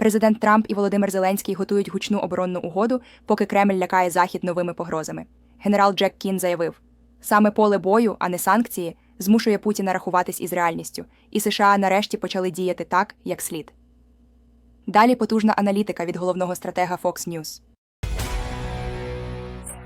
Президент Трамп і Володимир Зеленський готують гучну оборонну угоду, поки Кремль лякає Захід новими погрозами. Генерал Джек Кін заявив: саме поле бою, а не санкції, змушує Путіна рахуватись із реальністю, і США нарешті почали діяти так, як слід. Далі потужна аналітика від головного стратега Fox News.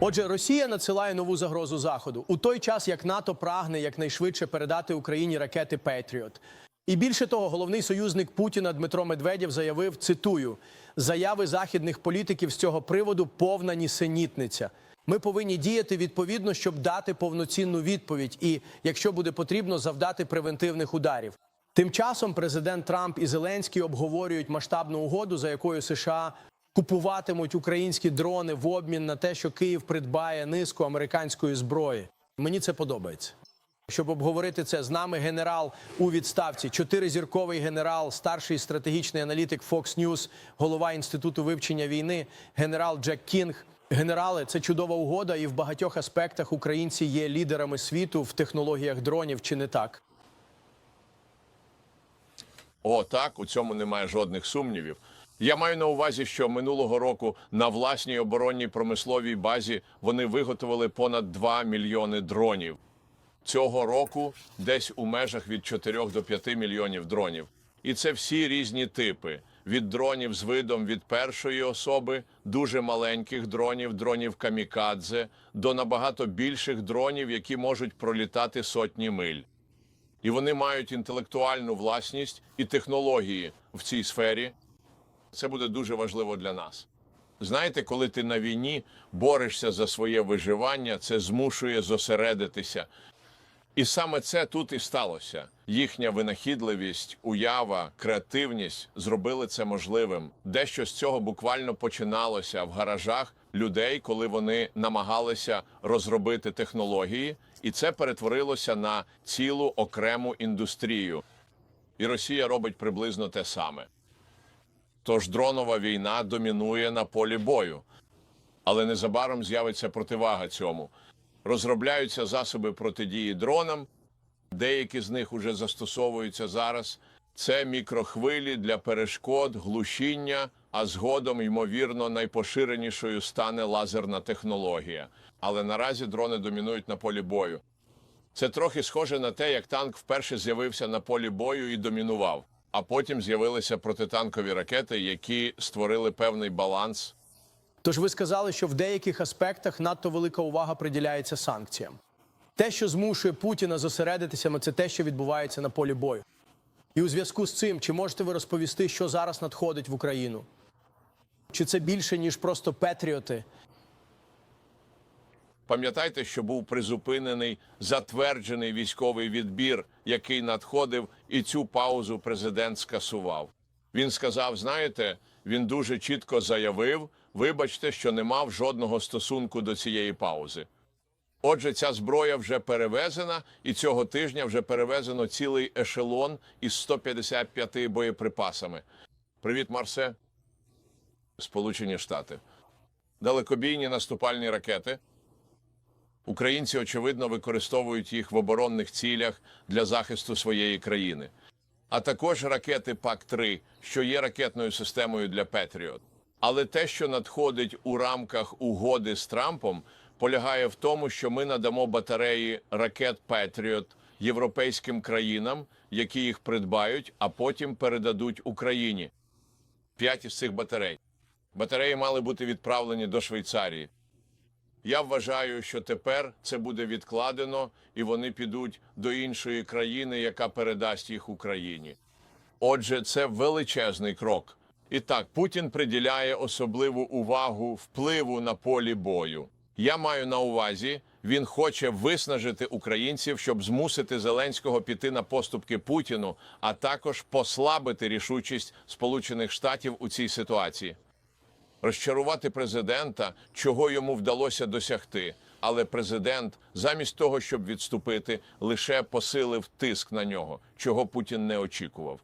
Отже, Росія надсилає нову загрозу Заходу у той час, як НАТО прагне якнайшвидше передати Україні ракети Петріот. І більше того, головний союзник Путіна Дмитро Медведєв заявив: цитую: заяви західних політиків з цього приводу повна нісенітниця. Ми повинні діяти відповідно, щоб дати повноцінну відповідь, і якщо буде потрібно, завдати превентивних ударів. Тим часом президент Трамп і Зеленський обговорюють масштабну угоду, за якою США купуватимуть українські дрони в обмін на те, що Київ придбає низку американської зброї. Мені це подобається. Щоб обговорити це з нами, генерал у відставці, чотиризірковий генерал, старший стратегічний аналітик Fox News, голова інституту вивчення війни, генерал Джек Кінг. Генерали, це чудова угода, і в багатьох аспектах українці є лідерами світу в технологіях дронів, чи не так? О, так, у цьому немає жодних сумнівів. Я маю на увазі, що минулого року на власній оборонній промисловій базі вони виготовили понад 2 мільйони дронів. Цього року десь у межах від 4 до 5 мільйонів дронів. І це всі різні типи: від дронів з видом від першої особи, дуже маленьких дронів, дронів камікадзе, до набагато більших дронів, які можуть пролітати сотні миль і вони мають інтелектуальну власність і технології в цій сфері. Це буде дуже важливо для нас. Знаєте, коли ти на війні борешся за своє виживання, це змушує зосередитися. І саме це тут і сталося. Їхня винахідливість, уява, креативність зробили це можливим. Дещо з цього буквально починалося в гаражах людей, коли вони намагалися розробити технології, і це перетворилося на цілу окрему індустрію. І Росія робить приблизно те саме. Тож дронова війна домінує на полі бою. Але незабаром з'явиться противага цьому. Розробляються засоби протидії дронам, деякі з них уже застосовуються зараз. Це мікрохвилі для перешкод, глушіння, а згодом, ймовірно, найпоширенішою стане лазерна технологія. Але наразі дрони домінують на полі бою. Це трохи схоже на те, як танк вперше з'явився на полі бою і домінував. А потім з'явилися протитанкові ракети, які створили певний баланс Тож ви сказали, що в деяких аспектах надто велика увага приділяється санкціям. Те, що змушує Путіна зосередитися, це те, що відбувається на полі бою. І у зв'язку з цим, чи можете ви розповісти, що зараз надходить в Україну? Чи це більше, ніж просто петріоти? Пам'ятайте, що був призупинений затверджений військовий відбір, який надходив, і цю паузу президент скасував. Він сказав: знаєте, він дуже чітко заявив: вибачте, що не мав жодного стосунку до цієї паузи. Отже, ця зброя вже перевезена, і цього тижня вже перевезено цілий ешелон із 155 боєприпасами. Привіт, Марсе. Сполучені Штати. Далекобійні наступальні ракети. Українці, очевидно, використовують їх в оборонних цілях для захисту своєї країни, а також ракети ПАК-3, що є ракетною системою для Петріот. Але те, що надходить у рамках угоди з Трампом, полягає в тому, що ми надамо батареї ракет Петріот європейським країнам, які їх придбають, а потім передадуть Україні. П'ять із цих батарей. Батареї мали бути відправлені до Швейцарії. Я вважаю, що тепер це буде відкладено, і вони підуть до іншої країни, яка передасть їх Україні. Отже, це величезний крок. І так, Путін приділяє особливу увагу впливу на полі бою. Я маю на увазі, він хоче виснажити українців, щоб змусити Зеленського піти на поступки Путіну, а також послабити рішучість Сполучених Штатів у цій ситуації розчарувати президента, чого йому вдалося досягти. Але президент, замість того, щоб відступити, лише посилив тиск на нього, чого Путін не очікував.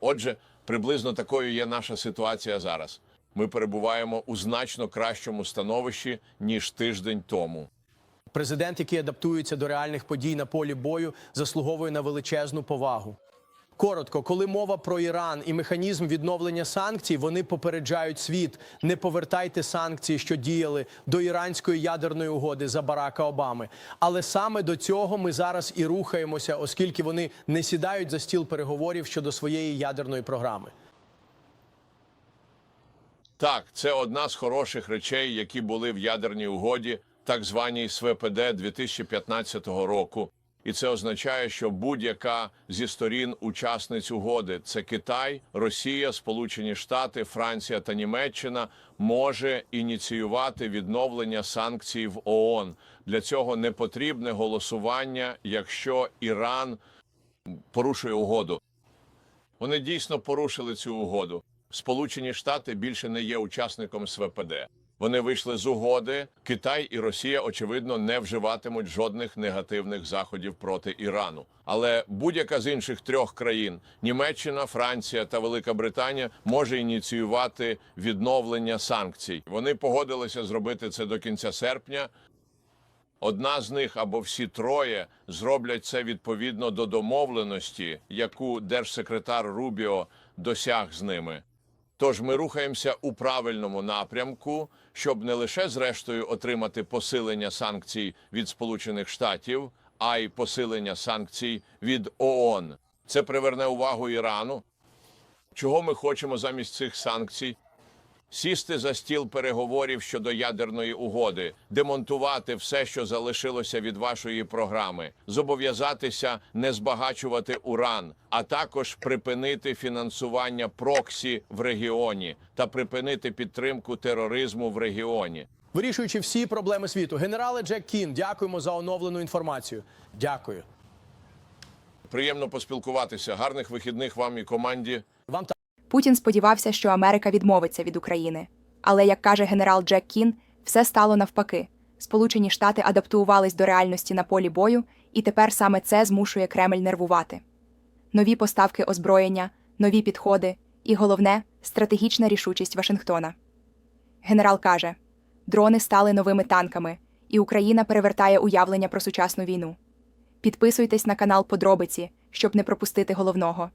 Отже, приблизно такою є наша ситуація зараз. Ми перебуваємо у значно кращому становищі ніж тиждень тому. Президент, який адаптується до реальних подій на полі бою, заслуговує на величезну повагу. Коротко, коли мова про Іран і механізм відновлення санкцій, вони попереджають світ: не повертайте санкції, що діяли до іранської ядерної угоди за Барака Обами. Але саме до цього ми зараз і рухаємося, оскільки вони не сідають за стіл переговорів щодо своєї ядерної програми. Так, це одна з хороших речей, які були в ядерній угоді, так званій СВПД 2015 року. І це означає, що будь-яка зі сторін учасниць угоди це Китай, Росія, Сполучені Штати, Франція та Німеччина може ініціювати відновлення санкцій в ООН. Для цього не потрібне голосування, якщо Іран порушує угоду. Вони дійсно порушили цю угоду. Сполучені Штати більше не є учасником СВПД. Вони вийшли з угоди. Китай і Росія, очевидно, не вживатимуть жодних негативних заходів проти Ірану. Але будь-яка з інших трьох країн Німеччина, Франція та Велика Британія може ініціювати відновлення санкцій. Вони погодилися зробити це до кінця серпня. Одна з них або всі троє зроблять це відповідно до домовленості, яку держсекретар Рубіо досяг з ними. Тож ми рухаємося у правильному напрямку, щоб не лише зрештою отримати посилення санкцій від Сполучених Штатів, а й посилення санкцій від ООН. Це приверне увагу Ірану. Чого ми хочемо замість цих санкцій? Сісти за стіл переговорів щодо ядерної угоди, демонтувати все, що залишилося від вашої програми, зобов'язатися не збагачувати уран, а також припинити фінансування проксі в регіоні та припинити підтримку тероризму в регіоні. Вирішуючи всі проблеми світу, генерале Джек Кін, дякуємо за оновлену інформацію. Дякую. Приємно поспілкуватися. Гарних вихідних вам і команді. Вам Путін сподівався, що Америка відмовиться від України. Але, як каже генерал Джек Кін, все стало навпаки. Сполучені Штати адаптувались до реальності на полі бою, і тепер саме це змушує Кремль нервувати. Нові поставки озброєння, нові підходи і, головне, стратегічна рішучість Вашингтона. Генерал каже: дрони стали новими танками, і Україна перевертає уявлення про сучасну війну. Підписуйтесь на канал Подробиці, щоб не пропустити головного.